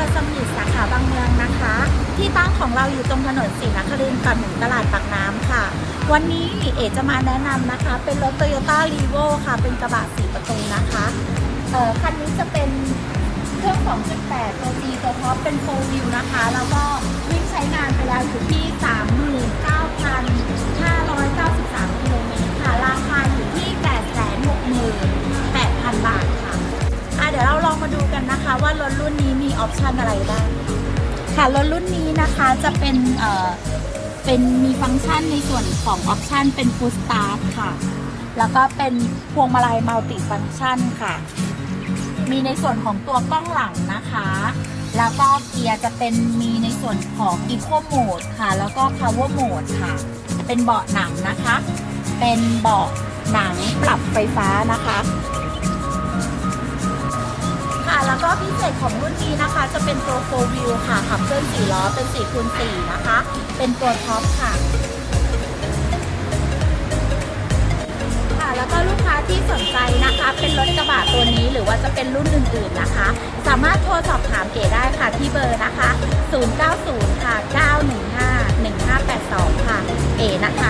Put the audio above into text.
สาขาบางเรืองนะคะ ที่ตั้งของเราอยู่ตรงถนนศรีนครินทร์ก่อนถึงตลาดปากน้ำค่ะ วันนี้เอ๋จะมาแนะนำนะคะ เป็นรถ Toyota r e v o ค่ะ เป็นกระบะสีประตูนะคะเอ่อคันนี้จะเป็นเครื่อง 2.8 ตัว G ตัวท็อปเป็น4 wheel นะคะ แล้วก็วิ่งใช้งานไปแล้วอยู่ที่ 39,593กิโลเมตรค่ะ ราคาอยู่ที่ 868,000 บาทค่ะอะ เดี๋ยวเราลองมาดูกัน นะคะว่ารถรุ่นนี้มีออปชันอะไรบ้างค่ะรถรุ่นนี้นะคะจะเป็นเอ่อเป็นมีฟังก์ชันในส่วนของออปชันเป็น Full Start ค่ะ แล้วก็เป็นพวงมาลัยมัลติฟังก์ชันค่ะ มีในส่วนของตัวกล้องหลังนะคะ แล้วก็เกียร์จะเป็นมีในส่วนของ Eco Mode ค่ะ แล้วก็ Power Mode ค่ะ เป็นเบาะหนังนะคะ เป็นเบาะหนังปรับไฟฟ้านะคะ ก็พิเศษของรุ่นนี้นะคะ จะเป็นตัวโฟวิวค่ะ ขับเคลื่อนสี่ล้อ เป็นสี่คูณสี่นะคะ เป็นตัวท็อปค่ะ ค่ะ แล้วก็ลูกค้าที่สนใจนะคะ เป็นรถกระบะตัวนี้หรือว่าจะเป็นรุ่นอื่นๆนะคะ สามารถโทรสอบถามเก๋ได้ค่ะที่เบอร์นะคะ 090 ค่ะ 915 1582 ค่ะ เอนะคะ